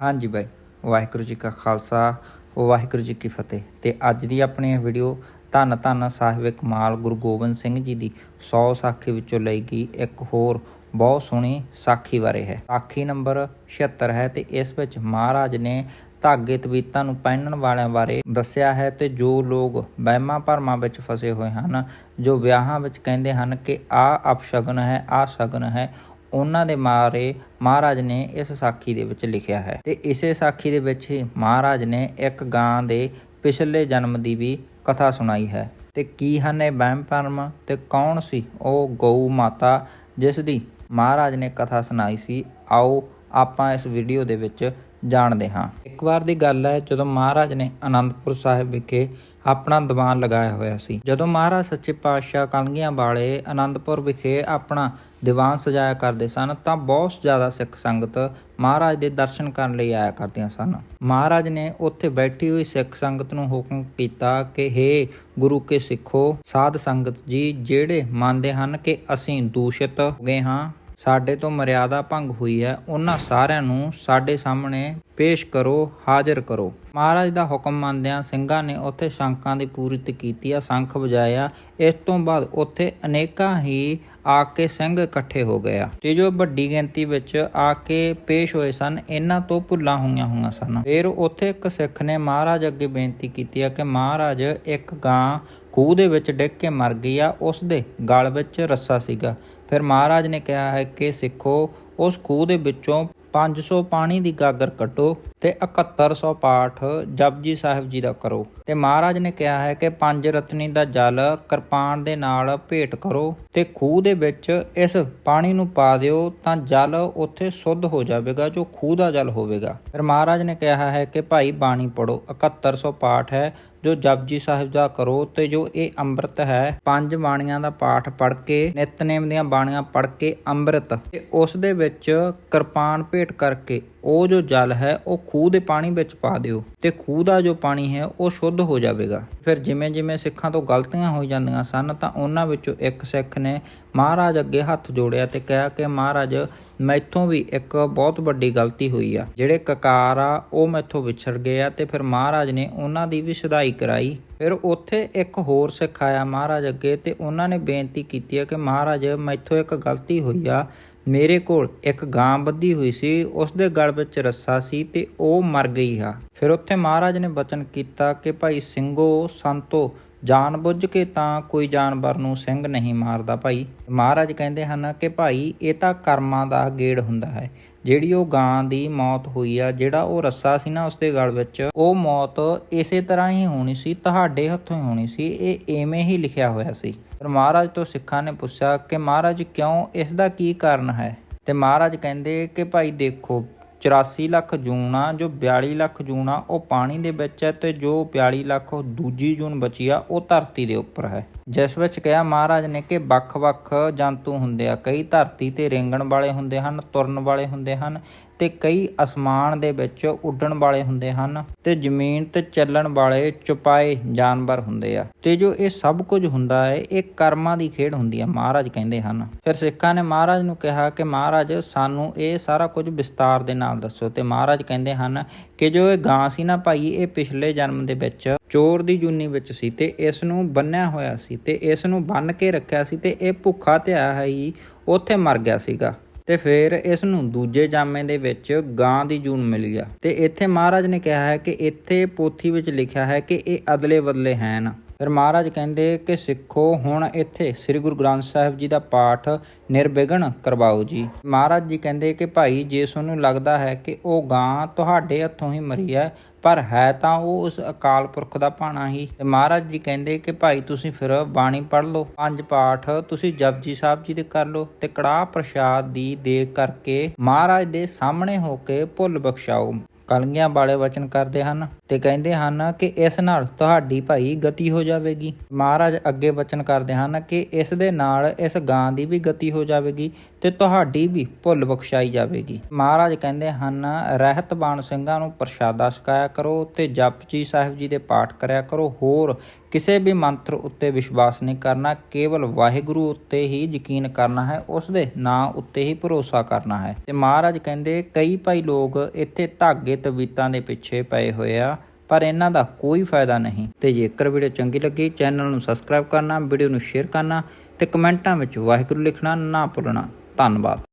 ਹਾਂਜੀ ਬਾਈ, ਵਾਹਿਗੁਰੂ ਜੀ ਕਾ ਖਾਲਸਾ, ਵਾਹਿਗੁਰੂ ਜੀ ਕੀ ਫਤਿਹ। ਤੇ ਅੱਜ ਦੀ ਆਪਣੀ ਇਹ ਵੀਡੀਓ ਧੰਨ ਧੰਨ ਸਾਹਿਬ ਕਮਾਲ ਗੁਰੂ ਗੋਬਿੰਦ ਸਿੰਘ ਜੀ ਦੀ 100 ਸਾਖੀ ਵਿੱਚੋਂ ਲਈ ਗਈ ਇੱਕ ਹੋਰ ਬਹੁਤ ਸੋਹਣੀ ਸਾਖੀ ਬਾਰੇ ਹੈ। ਸਾਖੀ ਨੰਬਰ 76 ਹੈ ਤੇ ਇਸ ਵਿੱਚ ਮਹਾਰਾਜ ਨੇ ਧਾਗੇ ਤਵੀਤਾਂ ਨੂੰ ਪਹਿਨਣ ਵਾਲਿਆਂ ਬਾਰੇ ਦੱਸਿਆ ਹੈ ਤੇ ਜੋ ਲੋਕ ਵਹਿਮਾਂ ਭਰਮਾਂ ਵਿੱਚ ਫਸੇ ਹੋਏ ਹਨ, ਜੋ ਵਿਆਹਾਂ ਵਿੱਚ ਕਹਿੰਦੇ ਹਨ ਕਿ ਆ ਅਪਸ਼ਗਨ ਹੈ ਆ ਸ਼ਗਨ ਹੈ ਉਹਨਾਂ ਦੇ ਮਾਰੇ ਮਹਾਰਾਜ ਨੇ ਇਸ ਸਾਖੀ ਦੇ ਵਿੱਚ ਲਿਖਿਆ ਹੈ। ਤੇ ਇਸੇ ਸਾਖੀ ਦੇ ਵਿੱਚ ਹੀ ਮਹਾਰਾਜ ਨੇ ਇੱਕ ਗਾਂ ਦੇ ਪਿਛਲੇ ਜਨਮ ਦੀ ਵੀ ਕਥਾ ਸੁਣਾਈ ਹੈ। ਤੇ ਕੀ ਹਨ ਇਹ ਵਹਿਮ ਭਰਮ? ਤੇ ਕੌਣ ਸੀ ਉਹ ਗਊ ਮਾਤਾ ਜਿਸ ਦੀ ਮਹਾਰਾਜ ਨੇ ਕਥਾ ਸੁਣਾਈ ਸੀ? ਆਓ ਆਪਾਂ ਇਸ ਵੀਡੀਓ ਦੇ ਵਿੱਚ ਜਾਣਦੇ ਹਾਂ। ਇੱਕ ਵਾਰ ਦੀ ਗੱਲ ਹੈ, ਜਦੋਂ ਮਹਾਰਾਜ ਨੇ ਆਨੰਦਪੁਰ ਸਾਹਿਬ ਵਿਖੇ ਆਪਣਾ ਦੀਵਾਨ ਲਗਾਇਆ ਹੋਇਆ ਸੀ। ਜਦੋਂ ਮਹਾਰਾਜ ਸੱਚੇ ਪਾਤਸ਼ਾਹ ਕਲਗੀਆਂ ਵਾਲੇ ਆਨੰਦਪੁਰ ਵਿਖੇ ਆਪਣਾ ਦੀਵਾਨ ਸਜਾਇਆ ਕਰਦੇ ਸਨ, ਤਾਂ ਬਹੁਤ ਜ਼ਿਆਦਾ ਸਿੱਖ ਸੰਗਤ ਮਹਾਰਾਜ ਦੇ ਦਰਸ਼ਨ ਕਰਨ ਲਈ ਆਇਆ ਕਰਦੀਆਂ ਸਨ। ਮਹਾਰਾਜ ਨੇ ਉੱਥੇ ਬੈਠੀ ਹੋਈ ਸਿੱਖ ਸੰਗਤ ਨੂੰ ਹੁਕਮ ਕੀਤਾ ਕਿ, ਹੇ ਗੁਰੂ ਕੇ ਸਿੱਖੋ, ਸਾਧ ਸੰਗਤ ਜੀ, ਜਿਹੜੇ ਮੰਨਦੇ ਹਨ ਕਿ ਅਸੀਂ ਦੂਸ਼ਿਤ ਹੋ ਗਏ ਹਾਂ ਸਾਡੇ ਤੋਂ ਮਰਿਆਦਾ ਭੰਗ ਹੋਈ ਹੈ, ਉਹਨਾਂ ਸਾਰਿਆਂ ਨੂੰ ਸਾਡੇ ਸਾਹਮਣੇ ਪੇਸ਼ ਕਰੋ, ਹਾਜ਼ਰ ਕਰੋ। ਮਹਾਰਾਜ ਦਾ ਹੁਕਮ ਮੰਨਦਿਆਂ ਸਿੰਘਾਂ ਨੇ ਉੱਥੇ ਸ਼ੰਕਾਂ ਦੀ ਪੂਰਤੀ ਕੀਤੀ ਆ, ਸ਼ੰਖ ਵਜਾਇਆ। ਇਸ ਤੋਂ ਬਾਅਦ ਉੱਥੇ ਅਨੇਕਾਂ ਹੀ ਆ ਕੇ ਸਿੰਘ ਇਕੱਠੇ ਹੋ ਗਏ ਆ। ਤੇ ਜੋ ਵੱਡੀ ਗਿਣਤੀ ਵਿੱਚ ਆ ਕੇ ਪੇਸ਼ ਹੋਏ ਸਨ, ਇਹਨਾਂ ਤੋਂ ਭੁੱਲਾਂ ਹੋਈਆਂ ਹੋਈਆਂ ਸਨ। ਫਿਰ ਉੱਥੇ ਇੱਕ ਸਿੱਖ ਨੇ ਮਹਾਰਾਜ ਅੱਗੇ ਬੇਨਤੀ ਕੀਤੀ ਆ ਕਿ ਮਹਾਰਾਜ ਇੱਕ ਗਾਂ ਖੂਹ ਦੇ ਵਿੱਚ ਡਿੱਗ ਕੇ ਮਰ ਗਈ ਆ, ਉਸ ਦੇ ਗਲ ਵਿੱਚ ਰੱਸਾ ਸੀਗਾ। ਫਿਰ ਮਹਾਰਾਜ ਨੇ ਕਿਹਾ ਹੈ ਕਿ ਸਿੱਖੋ, ਉਸ ਖੂਹ ਦੇ ਵਿੱਚੋਂ 500 ਪਾਣੀ ਦੀ ਗਾਗਰ ਕੱਢੋ ਤੇ 7100 ਪਾਠ ਜਪਜੀ ਸਾਹਿਬ ਜੀ ਦਾ ਕਰੋ। ਤੇ ਮਹਾਰਾਜ ਨੇ ਕਿਹਾ ਹੈ ਕਿ ਪੰਜ ਰਤਨੀ ਦਾ ਜਲ ਕਿਰਪਾਨ ਦੇ ਨਾਲ ਭੇਟ ਕਰੋ ਤੇ ਖੂਹ ਦੇ ਵਿੱਚ ਇਸ ਪਾਣੀ ਨੂੰ ਪਾ ਦਿਓ ਤਾਂ ਜਲ ਉੱਥੇ ਸੁੱਧ ਹੋ ਜਾਵੇਗਾ, ਜੋ ਖੂਹ ਦਾ ਜਲ ਹੋਵੇਗਾ। ਫਿਰ ਮਹਾਰਾਜ ਨੇ ਕਿਹਾ ਹੈ ਕਿ ਭਾਈ ਬਾਣੀ ਪੜੋ 7100 ਪਾਠ ਹੈ ਜੋ ਜਪਜੀ ਸਾਹਿਬ ਦਾ ਕਰੋ ਤੇ ਜੋ ਇਹ ਅੰਮ੍ਰਿਤ ਹੈ, ਪੰਜ ਬਾਣੀਆਂ ਦਾ ਪਾਠ ਪੜ੍ਹ ਕੇ, ਨਿਤਨੇਮ ਦੀਆਂ ਬਾਣੀਆਂ ਪੜ੍ਹ ਕੇ ਅੰਮ੍ਰਿਤ। ਤੇ ਉਸ ਦੇ ਵਿੱਚ ਕਿਰਪਾਨ ਭੇਟ ਕਰਕੇ ਉਹ ਜੋ ਜਲ ਹੈ, ਉਹ ਖੂਹ ਦੇ ਪਾਣੀ ਵਿੱਚ ਪਾ ਦਿਓ। ਤੇ ਖੂਹ ਦਾ ਜੋ ਪਾਣੀ ਹੈ, ਉਹ ਸ਼ੁੱਧ ਹੋ ਜਾਵੇਗਾ। ਫਿਰ ਜਿਵੇਂ ਜਿਵੇਂ ਸਿੱਖਾਂ ਤੋਂ ਗਲਤੀਆਂ ਹੋਈ ਜਾਂਦੀਆਂ ਸਨ, ਤਾਂ ਉਹਨਾਂ ਵਿੱਚੋਂ ਇੱਕ ਸਿੱਖ ਨੇ ਮਹਾਰਾਜ ਅੱਗੇ ਹੱਥ ਜੋੜਿਆ ਤੇ ਕਿਹਾ ਕਿ, ਮਹਾਰਾਜ, ਮੈਥੋਂ ਵੀ ਇੱਕ ਬਹੁਤ ਵੱਡੀ ਗਲਤੀ ਹੋਈ ਆ। ਜਿਹੜੇ ਕਕਾਰ ਆ, ਉਹ ਮੈਥੋਂ ਵਿਛੜ ਗਏ ਆ ਤੇ ਫਿਰ ਮਹਾਰਾਜ ਨੇ ਉਹਨਾਂ ਦੀ ਵੀ ਸੁਧਾਈ ਕਰਾਈ। ਫਿਰ ਉੱਥੇ ਇੱਕ ਹੋਰ ਸਿੱਖ ਆਇਆ ਮਹਾਰਾਜ ਅੱਗੇ ਤੇ ਉਹਨਾਂ ਨੇ ਬੇਨਤੀ ਕੀਤੀ ਹੈ ਕਿ, ਮਹਾਰਾਜ, ਮੈਥੋਂ ਇੱਕ ਗਲਤੀ ਹੋਈ ਆ। ਮੇਰੇ ਕੋਲ ਇੱਕ ਗਾਂ ਬੱਧੀ ਹੋਈ ਸੀ ਉਸ ਦੇ ਗਲ ਵਿੱਚ ਰੱਸਾ ਸੀ ਤੇ ਉਹ ਮਰ ਗਈ ਆ। ਫਿਰ ਉੱਥੇ ਮਹਾਰਾਜ ਨੇ ਬਚਨ ਕੀਤਾ ਕਿ, ਭਾਈ ਸਿੰਘੋ, ਸੰਤੋ ਜਾਣ ਬੁੱਝ ਕੇ ਤਾਂ ਕੋਈ ਜਾਨਵਰ ਨੂੰ ਸਿੰਘ ਨਹੀਂ ਮਾਰਦਾ ਭਾਈ। ਮਹਾਰਾਜ ਕਹਿੰਦੇ ਹਨ ਕਿ ਭਾਈ, ਇਹ ਤਾਂ ਕਰਮਾਂ ਦਾ ਗੇੜ ਹੁੰਦਾ ਹੈ। ਜਿਹੜੀ ਉਹ ਗਾਂ ਦੀ ਮੌਤ ਹੋਈ ਆ, ਜਿਹੜਾ ਉਹ ਰੱਸਾ ਸੀ ਨਾ ਉਸਦੇ ਗਲ ਵਿੱਚ, ਉਹ ਮੌਤ ਇਸੇ ਤਰ੍ਹਾਂ ਹੀ ਹੋਣੀ ਸੀ, ਤੁਹਾਡੇ ਹੱਥੋਂ ਹੀ ਹੋਣੀ ਸੀ, ਇਹ ਐਵੇਂ ਹੀ ਲਿਖਿਆ ਹੋਇਆ ਸੀ। ਫਿਰ ਮਹਾਰਾਜ ਤੋਂ ਸਿੱਖਾਂ ਨੇ ਪੁੱਛਿਆ ਕਿ ਮਹਾਰਾਜ, ਕਿਉਂ, ਇਸ ਦਾ ਕੀ ਕਾਰਨ ਹੈ? ਤੇ ਮਹਾਰਾਜ ਕਹਿੰਦੇ ਕਿ ਭਾਈ ਦੇਖੋ 84 ਲੱਖ ਜੂਨ ਆ ਜੋ 42 ਲੱਖ ਜੂਨ ਆ ਉਹ ਪਾਣੀ ਦੇ ਵਿੱਚ ਹੈ ਤੇ ਜੋ 42 ਲੱਖ ਦੂਜੀ ਜੂਨ ਬਚੀ ਆ, ਉਹ ਧਰਤੀ ਦੇ ਉੱਪਰ ਹੈ। ਜਿਸ ਵਿੱਚ ਕਿਹਾ ਮਹਾਰਾਜ ਨੇ ਕਿ ਵੱਖ-ਵੱਖ ਜੰਤੂ ਹੁੰਦੇ ਆ, ਕਈ ਧਰਤੀ ਤੇ ਰੇਂਗਣ ਵਾਲੇ ਹੁੰਦੇ ਹਨ, ਤੁਰਨ ਵਾਲੇ ਹੁੰਦੇ ਹਨ ਤੇ ਕਈ ਅਸਮਾਨ ਦੇ ਵਿੱਚ ਉੱਡਣ ਵਾਲੇ ਹੁੰਦੇ ਹਨ ਤੇ ਜ਼ਮੀਨ ਤੇ ਚੱਲਣ ਵਾਲੇ ਚੁਪਾਏ ਜਾਨਵਰ ਹੁੰਦੇ ਆ। ਤੇ ਜੋ ਇਹ ਸਭ ਕੁਝ ਹੁੰਦਾ ਹੈ, ਇਹ ਕਰਮਾਂ ਦੀ ਖੇਡ ਹੁੰਦੀ ਆ, ਮਹਾਰਾਜ ਕਹਿੰਦੇ ਹਨ। ਫਿਰ ਸਿੱਖਾਂ ਨੇ ਮਹਾਰਾਜ ਨੂੰ ਕਿਹਾ ਕਿ ਮਹਾਰਾਜ, ਸਾਨੂੰ ਇਹ ਸਾਰਾ ਕੁਝ ਵਿਸਤਾਰ ਦੇ ਨਾਲ ਦੱਸੋ। ਤੇ ਮਹਾਰਾਜ ਕਹਿੰਦੇ ਹਨ ਕਿ ਜੋ ਇਹ ਗਾਂ ਸੀ ਨਾ ਭਾਈ, ਇਹ ਪਿਛਲੇ ਜਨਮ ਦੇ ਵਿੱਚ ਚੋਰ ਦੀ ਜੂਨੀ ਵਿੱਚ ਸੀ ਤੇ ਇਸ ਨੂੰ ਬੰਨਿਆ ਹੋਇਆ ਸੀ ਤੇ ਇਸ ਨੂੰ ਬੰਨ ਕੇ ਰੱਖਿਆ ਸੀ ਤੇ ਇਹ ਭੁੱਖਾ ਧਿਆ ਆਇਆ ਹੀ, ਉੱਥੇ ਮਰ ਗਿਆ ਸੀਗਾ। ਤੇ ਫਿਰ ਇਸ ਨੂੰ ਦੂਜੇ ਜਾਮੇ ਦੇ ਵਿੱਚ ਗਾਂ ਦੀ ਜੂਨ ਮਿਲ ਗਿਆ। ਤੇ ਇੱਥੇ ਮਹਾਰਾਜ ਨੇ ਕਿਹਾ ਹੈ ਕਿ ਇੱਥੇ ਪੋਥੀ ਵਿੱਚ ਲਿਖਿਆ ਹੈ ਕਿ ਇਹ ਅਦਲੇ ਬਦਲੇ ਹਨ। ਫਿਰ ਮਹਾਰਾਜ ਕਹਿੰਦੇ ਕਿ ਸਿੱਖੋ, ਹੁਣ ਇੱਥੇ ਸ੍ਰੀ ਗੁਰੂ ਗ੍ਰੰਥ ਸਾਹਿਬ ਜੀ ਦਾ ਪਾਠ ਨਿਰਵਿਘਨ ਕਰਵਾਓ ਜੀ। ਮਹਾਰਾਜ ਜੀ ਕਹਿੰਦੇ ਕਿ ਭਾਈ, ਜੇ ਤੁਹਾਨੂੰ ਲੱਗਦਾ ਹੈ ਕਿ ਉਹ ਗਾਂ ਤੁਹਾਡੇ ਹੱਥੋਂ ਹੀ ਮਰੀ ਹੈ, ਪਰ ਹੈ ਤਾਂ ਉਹ ਉਸ ਅਕਾਲ ਪੁਰਖ ਦਾ ਭਾਣਾ ਹੀ। ਤੇ ਮਹਾਰਾਜ ਜੀ ਕਹਿੰਦੇ ਕਿ ਭਾਈ, ਤੁਸੀਂ ਫਿਰ ਬਾਣੀ ਪੜ੍ਹ ਲਓ। ਪੰਜ ਪਾਠ ਤੁਸੀਂ ਜਪਜੀ ਸਾਹਿਬ ਜੀ ਦੇ ਕਰ ਲਓ ਤੇ ਕੜਾਹ ਪ੍ਰਸ਼ਾਦ ਦੀ ਦੇ ਕਰਕੇ ਮਹਾਰਾਜ ਦੇ ਸਾਹਮਣੇ ਹੋ ਕੇ ਭੁੱਲ ਬਖਸ਼ਾਓ। ਕਲਗੀਆਂ ਵਾਲੇ ਵਚਨ ਕਰਦੇ ਹਨ ਤੇ ਕਹਿੰਦੇ ਹਨ ਕਿ ਇਸ ਨਾਲ ਤੁਹਾਡੀ ਭਾਈ ਗਤੀ ਹੋ ਜਾਵੇਗੀ। ਮਹਾਰਾਜ ਅੱਗੇ ਵਚਨ ਕਰਦੇ ਹਨ ਕਿ ਇਸ ਦੇ ਨਾਲ ਇਸ ਗਾਂ ਦੀ ਵੀ ਗਤੀ ਹੋ ਜਾਵੇਗੀ। ਤੇ ਤੁਹਾਡੀ ਵੀ ਭੁੱਲ ਬਖਸ਼ਾਈ ਜਾਵੇਗੀ। ਮਹਾਰਾਜ ਕਹਿੰਦੇ ਹਨ ਰਹਿਤ ਬਾਣ ਸਿੰਘਾਂ ਨੂੰ ਪ੍ਰਸ਼ਾਦਾ ਛਕਾਇਆ ਕਰੋ ਤੇ ਜਪਜੀ ਸਾਹਿਬ ਜੀ ਦੇ ਪਾਠ ਕਰਿਆ ਕਰੋ। ਹੋਰ ਕਿਸੇ ਵੀ ਮੰਤਰ ਉੱਤੇ ਵਿਸ਼ਵਾਸ ਨਹੀਂ ਕਰਨਾ, ਕੇਵਲ ਵਾਹਿਗੁਰੂ ਉੱਤੇ ਹੀ ਯਕੀਨ ਕਰਨਾ ਹੈ, ਉਸ ਦੇ ਨਾਂ ਉੱਤੇ ਹੀ ਭਰੋਸਾ ਕਰਨਾ ਹੈ। ਤੇ ਮਹਾਰਾਜ ਕਹਿੰਦੇ, ਕਈ ਭਾਈ ਲੋਕ ਇੱਥੇ ਧਾਗੇ ਤਵੀਤਾਂ ਦੇ ਪਿੱਛੇ ਪਏ ਹੋਏ ਆ, ਪਰ ਇਹਨਾਂ ਦਾ ਕੋਈ ਫਾਇਦਾ ਨਹੀਂ। ਤੇ ਜੇਕਰ ਵੀਡੀਓ ਚੰਗੀ ਲੱਗੀ, ਚੈਨਲ ਨੂੰ ਸਬਸਕ੍ਰਾਈਬ ਕਰਨਾ, ਵੀਡੀਓ ਨੂੰ ਸ਼ੇਅਰ ਕਰਨਾ ਤੇ ਕਮੈਂਟਾਂ ਵਿੱਚ ਵਾਹਿਗੁਰੂ ਲਿਖਣਾ ਨਾ ਭੁੱਲਣਾ। ਧੰਨਵਾਦ।